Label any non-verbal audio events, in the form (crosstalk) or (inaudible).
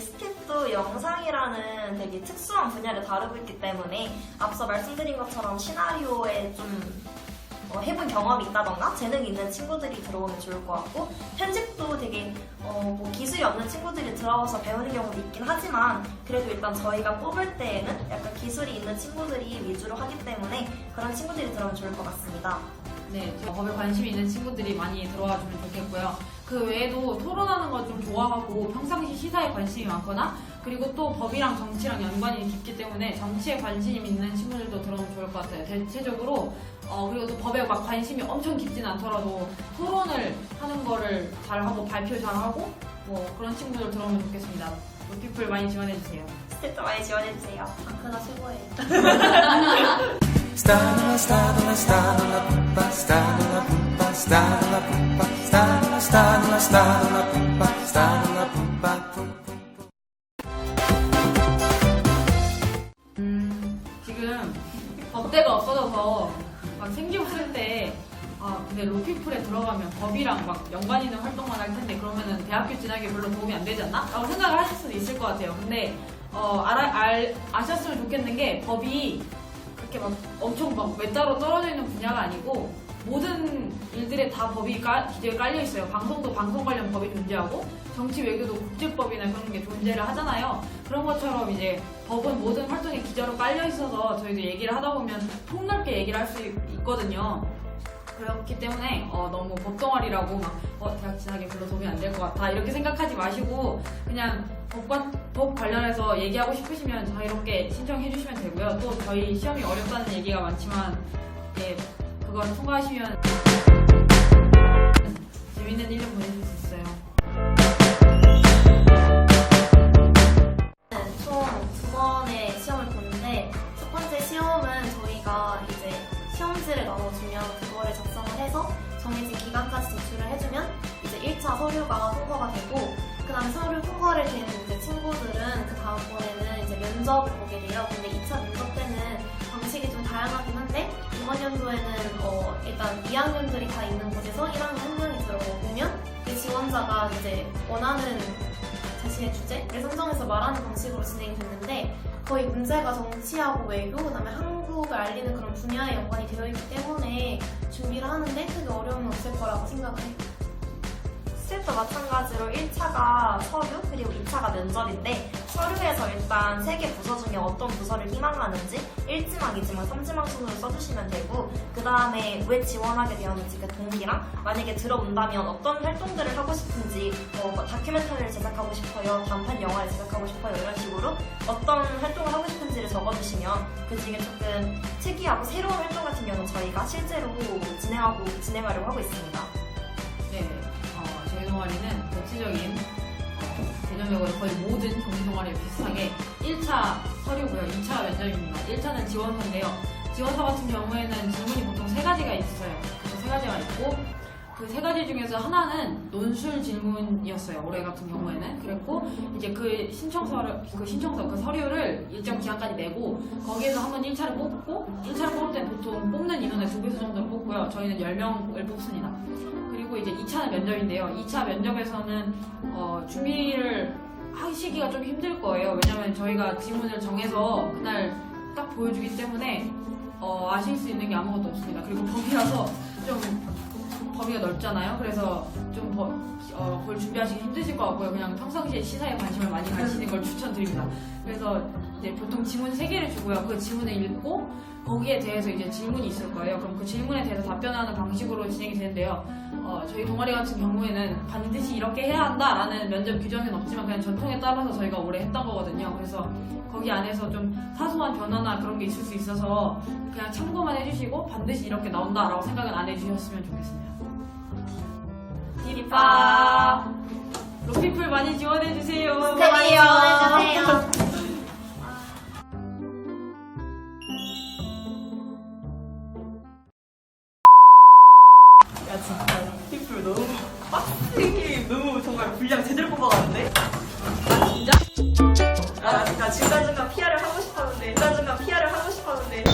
스텝도 영상이라는 되게 특수한 분야를 다루고 있기 때문에 앞서 말씀드린 것처럼 시나리오에 좀 어, 해본 경험이 있다던가 재능이 있는 친구들이 들어오면 좋을 것 같고 편집도 되게 어, 뭐 기술이 없는 친구들이 들어와서 배우는 경우도 있긴 하지만 그래도 일단 저희가 뽑을 때에는 약간 기술이 있는 친구들이 위주로 하기 때문에 그런 친구들이 들어오면 좋을 것 같습니다. 네, 저 법에 관심이 있는 친구들이 많이 들어와 주면 좋겠고요. 그 외에도 토론하는 거좀 좋아하고 평상시 시사에 관심이 많거나 그리고 또 법이랑 정치랑 연관이 깊기 때문에 정치에 관심 있는 친구들도 들어오면 좋을 것 같아요. 대체적으로 어, 그리고 또 법에 막 관심이 엄청 깊진 않더라도 토론을 하는 거를 잘하고 발표 잘하고 뭐 그런 친구들 들어오면 좋겠습니다. 로피플 많이 지원해주세요. 스텝도 많이 지원해주세요. 다크가 최고예요. (laughs) Stanola, stanola, stanola, pumpa, stanola, pumpa, stanola, pumpa, stanola, stanola, stanola, pumpa, stanola, pumpa, pum, pum. 음, 지금 법대가 없어져서 막 생기없을 때, 아, 근데 로피풀에 들어가면 법이랑 막 연관 있는 활동만 할 텐데, 그러면은 대학교 진학에 별로 도움이 안 되지 않나? 라고 생각을 하실 수도 있을 것 같아요. 근데, 어, 알아, 알, 아셨으면 좋겠는 게, 법이 그렇게 막 엄청 막 외따로 떨어져 있는 분야가 아니고, 모든 일들에 다 법이 깔, 기재가 깔려 있어요. 방송도 방송 관련 법이 존재하고, 정치 외교도 국제법이나 그런 게 존재를 하잖아요. 그런 것처럼 이제 법은 모든 활동에 기저로 깔려 있어서 저희도 얘기를 하다 보면 폭넓게 얘기를 할 수 있거든요. 그렇기 때문에 어, 너무 법동아리라고 막 어, 대학 진학에 별로 도움이 안 될 것 같아 이렇게 생각하지 마시고 그냥 법과, 법 관련해서 얘기하고 싶으시면 자유롭게 신청해 주시면 되고요. 또 저희 시험이 어렵다는 얘기가 많지만 예, 그걸 통과하시면 재밌는 1년 보내실 수 있어요. 총 두 번의 시험을 보는데 첫 번째 시험은 저희가 이제 시험지를 나눠주면 그거를 작성을 해서 정해진 기간까지 제출을 해주면 이제 1차 서류가 통과가 되고 면접을 보게 돼요. 근데 2차 면접 때는 방식이 좀 다양하긴 한데 이번 연도에는 어, 일단 2학년들이 다 있는 곳에서 1학년 한 명이 들어오면 그 지원자가 이제 원하는 자신의 주제를 선정해서 말하는 방식으로 진행이 됐는데 거의 문제가 정치하고 외교, 그다음에 한국을 알리는 그런 분야에 연관이 되어 있기 때문에 준비를 하는데 크게 어려움은 없을 거라고 생각을 해요. 스텝도 마찬가지로 1차가 서류, 그리고 2차가 면접인데 서류에서 일단 세 개 부서 중에 어떤 부서를 희망하는지 1지망, 2지망, 3지망 순으로 써주시면 되고 그 다음에 왜 지원하게 되었는지 그 동기랑 만약에 들어온다면 어떤 활동들을 하고 싶은지 뭐, 뭐 다큐멘터리를 제작하고 싶어요, 단편 영화를 제작하고 싶어요 이런 식으로 어떤 활동을 하고 싶은지를 적어주시면 그 중에 조금 특이하고 새로운 활동 같은 경우는 저희가 실제로 진행하고 진행하려고 하고 있습니다. 네, 어, 개념적으로 거의 모든 정치 동아리에 비슷하게 1차 서류고요, 2차 면접입니다. 1차는 지원서인데요. 지원서 같은 경우에는 질문이 보통 세 가지가 있어요. 그래서 세 가지가 있고 그 세 가지 중에서 하나는 논술 질문이었어요. 올해 같은 경우에는 그랬고 이제 그 신청서를 그 신청서 그 서류를 일정 기한까지 내고 거기에서 한번 1차를 뽑고 1차를 뽑을 때 보통 뽑는 인원의 두 배 수 정도를 뽑고요. 저희는 10명을 뽑습니다. 그리고 이제 2차는 면접인데요. 2차 면접에서는 어, 준비를 하시기가 좀 힘들 거예요. 왜냐면 저희가 지문을 정해서 그날 딱 보여주기 때문에 어, 아실 수 있는 게 아무것도 없습니다. 그리고 법이라서 좀 범위가 넓잖아요. 그래서 좀 더, 어, 그걸 준비하시기 힘드실 것 같고요. 그냥 평상시에 시사에 관심을 많이 가지시는 걸 추천드립니다. 그래서 이제 보통 지문 3개를 주고요. 그 지문을 읽고 거기에 대해서 이제 질문이 있을 거예요. 그럼 그 질문에 대해서 답변하는 방식으로 진행이 되는데요. 어, 저희 동아리 같은 경우에는 반드시 이렇게 해야 한다라는 면접 규정은 없지만 그냥 전통에 따라서 저희가 올해 했던 거거든요. 그래서 거기 안에서 좀 사소한 변화나 그런 게 있을 수 있어서 그냥 참고만 해주시고 반드시 이렇게 나온다라고 생각은 안 해주셨으면 좋겠습니다. 디리빠 로피풀 많이 지원해주세요. 많이 지원해주세요. 야 진짜 피플 너무 빡세게 너무 정말 분량 제대로 뽑아갔는데? 아, 진짜? 아, 나 중간중간 PR을 하고 싶었는데 중간중간 PR을 하고 싶었는데